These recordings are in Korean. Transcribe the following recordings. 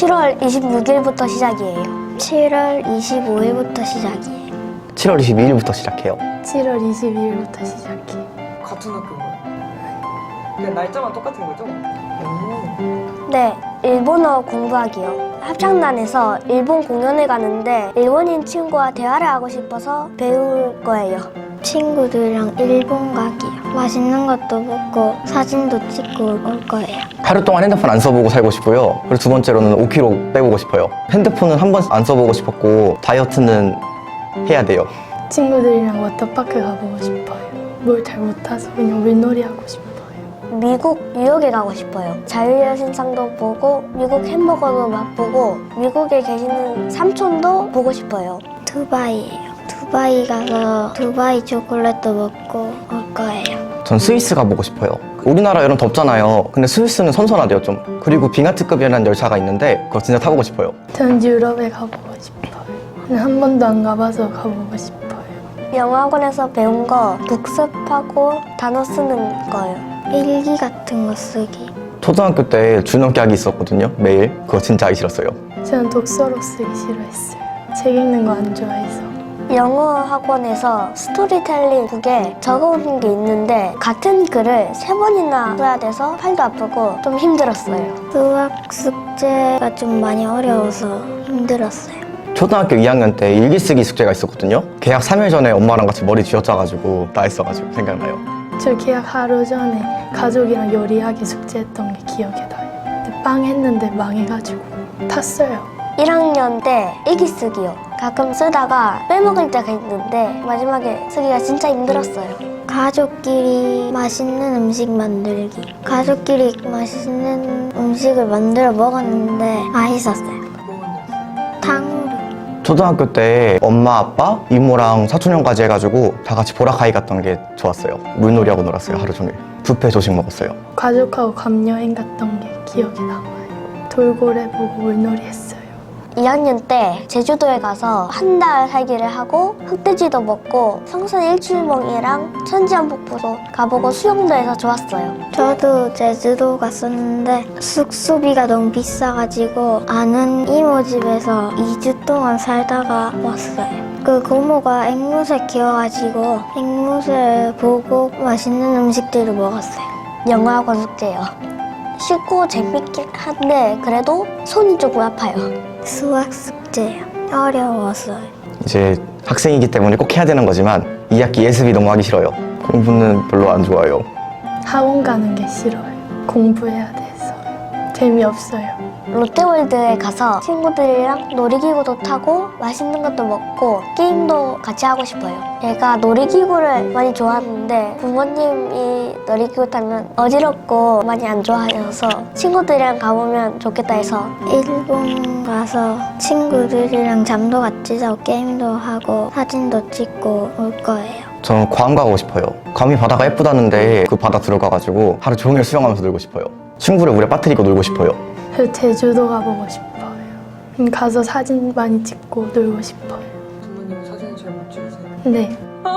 7월 26일부터 시작이에요. 7월 25일부터 시작이에요. 7월 22일부터 시작해요. 7월 22일부터 시작해. 같은 학교인가요? 그냥 날짜만 똑같은 거죠? 오. 네, 일본어 공부하기요. 합창단에서 일본 공연을 가는데 일본인 친구와 대화를 하고 싶어서 배울 거예요. 친구들이랑 일본 가기요. 맛있는 것도 먹고 사진도 찍고 올 거예요. 하루 동안 핸드폰 안 써보고 살고 싶고요. 그리고 두 번째로는 5kg 빼보고 싶어요. 핸드폰은 한 번 안 써보고 싶었고 다이어트는 해야 돼요. 친구들이랑 워터파크 가보고 싶어요. 뭘 잘 못타서 그냥 물놀이 하고 싶어요. 미국 뉴욕에 가고 싶어요. 자유여신상도 보고 미국 햄버거도 맛보고 미국에 계시는 삼촌도 보고 싶어요. 두바이예요. 두바이 가서 두바이 초콜릿도 먹고 올 거예요. 전 스위스 가보고 싶어요. 우리나라 여름 덥잖아요. 근데 스위스는 선선하대요 좀. 그리고 빙하트급이라는 열차가 있는데 그거 진짜 타보고 싶어요. 전 유럽에 가보고 싶어요. 한 번도 안 가봐서 가보고 싶어요. 영어학원에서 배운 거 복습하고 단어 쓰는 거예요. 일기 같은 거 쓰기. 초등학교 때 주넘기 하기 있었거든요. 매일. 그거 진짜 하기 싫었어요. 저는 독서로 쓰기 싫어했어요. 책 읽는 거 안 좋아해서. 영어 학원에서 스토리텔링 북에 적어오는 게 있는데 같은 글을 세 번이나 써야 돼서 팔도 아프고 좀 힘들었어요. 수학 숙제가 좀 많이 어려워서 힘들었어요. 초등학교 2학년 때 일기 쓰기 숙제가 있었거든요. 계약 3일 전에 엄마랑 같이 머리 쥐어짜가지고 나 있어가지고 생각나요. 저 계약 하루 전에 가족이랑 요리하기 숙제했던 게 기억에 나요. 빵 했는데 망해가지고 탔어요. 1학년 때 일기 쓰기요. 가끔 쓰다가 빼먹을 때가 있는데 마지막에 쓰기가 진짜 힘들었어요. 가족끼리 맛있는 음식 만들기. 가족끼리 맛있는 음식을 만들어 먹었는데 맛있었어요. 초등학교 때 엄마, 아빠, 이모랑 사촌 형까지 해가지고 다 같이 보라카이 갔던 게 좋았어요. 물놀이하고 놀았어요, 하루 종일. 뷔페 조식 먹었어요. 가족하고 감여행 갔던 게 기억에 남아요. 돌고래 보고 물놀이 했어요. 2학년 때 제주도에 가서 한 달 살기를 하고 흑돼지도 먹고 성산 일출봉이랑 천지연폭포도 가보고 수영도 해서 좋았어요. 저도 제주도 갔었는데 숙소비가 너무 비싸가지고 아는 이모 집에서 2주 동안 살다가 왔어요. 그 고모가 앵무새 키워가지고 앵무새 보고 맛있는 음식들을 먹었어요. 영어학원 숙제요. 쉽고 재밌긴 한데 그래도 손이 조금 아파요. 수학 숙제요. 어려웠어요. 이제 학생이기 때문에 꼭 해야 되는 거지만 2학기 예습이 너무 하기 싫어요. 공부는 별로 안 좋아요. 학원 가는 게 싫어요. 공부해야 돼서. 재미없어요. 롯데월드에 가서 친구들이랑 놀이기구도 타고 맛있는 것도 먹고 게임도 같이 하고 싶어요. 얘가 놀이기구를 많이 좋아하는데 부모님이 놀이기구 타면 어지럽고 많이 안 좋아해서 친구들이랑 가보면 좋겠다 해서 일본 가서 친구들이랑 잠도 같이 자고 게임도 하고 사진도 찍고 올 거예요. 저는 괌 가고 싶어요. 괌이 바다가 예쁘다는데 그 바다 들어가가지고 하루 종일 수영하면서 놀고 싶어요. 친구를 물에 빠뜨리고 놀고 싶어요. 저 제주도 가보고 싶어요. 음, 가서 사진 많이 찍고 놀고 싶어요. 부모님은 사진을 잘 못 찍으세요? 네.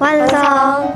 완성!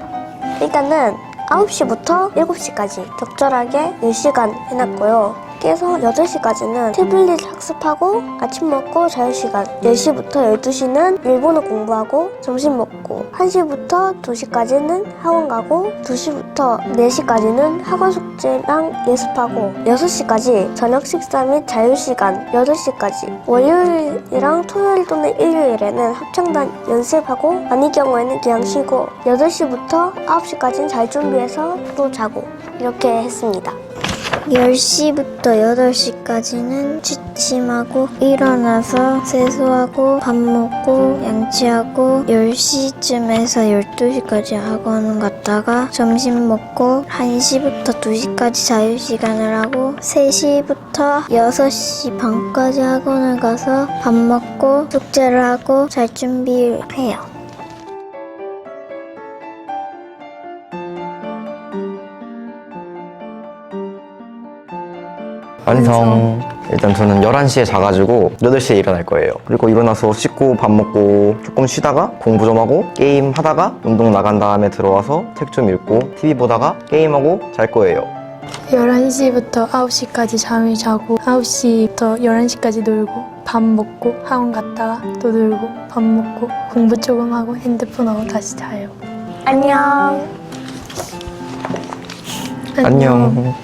일단은 9시부터 7시까지 적절하게 10시간 해놨고요. 깨서 8시까지는 태블릿 학습하고 아침 먹고 자유시간 10시부터 12시는 일본어 공부하고 점심 먹고 1시부터 2시까지는 학원 가고 2시부터 4시까지는 학원 숙제랑 예습하고 6시까지 저녁 식사 및 자유시간 8시까지 월요일이랑 토요일 또는 일요일에는 합창단 연습하고 아닐 경우에는 그냥 쉬고 8시부터 9시까지는 잘 준비해서 또 자고 이렇게 했습니다. 10시부터 8시까지는 취침하고 일어나서 세수하고 밥 먹고 양치하고 10시쯤에서 12시까지 학원 갔다가 점심 먹고 1시부터 2시까지 자유시간을 하고 3시부터 6시 반까지 학원을 가서 밥 먹고 숙제를 하고 잘 준비해요. 완성. 일단 저는 11시에 자가지고 8시에 일어날 거예요. 그리고 일어나서 씻고 밥 먹고 조금 쉬다가 공부 좀 하고 게임 하다가 운동 나간 다음에 들어와서 책 좀 읽고 TV 보다가 게임하고 잘 거예요. 11시부터 9시까지 잠을 자고 9시부터 11시까지 놀고 밥 먹고 학원 갔다가 또 놀고 밥 먹고 공부 조금 하고 핸드폰 하고 다시 자요. 안녕. 안녕.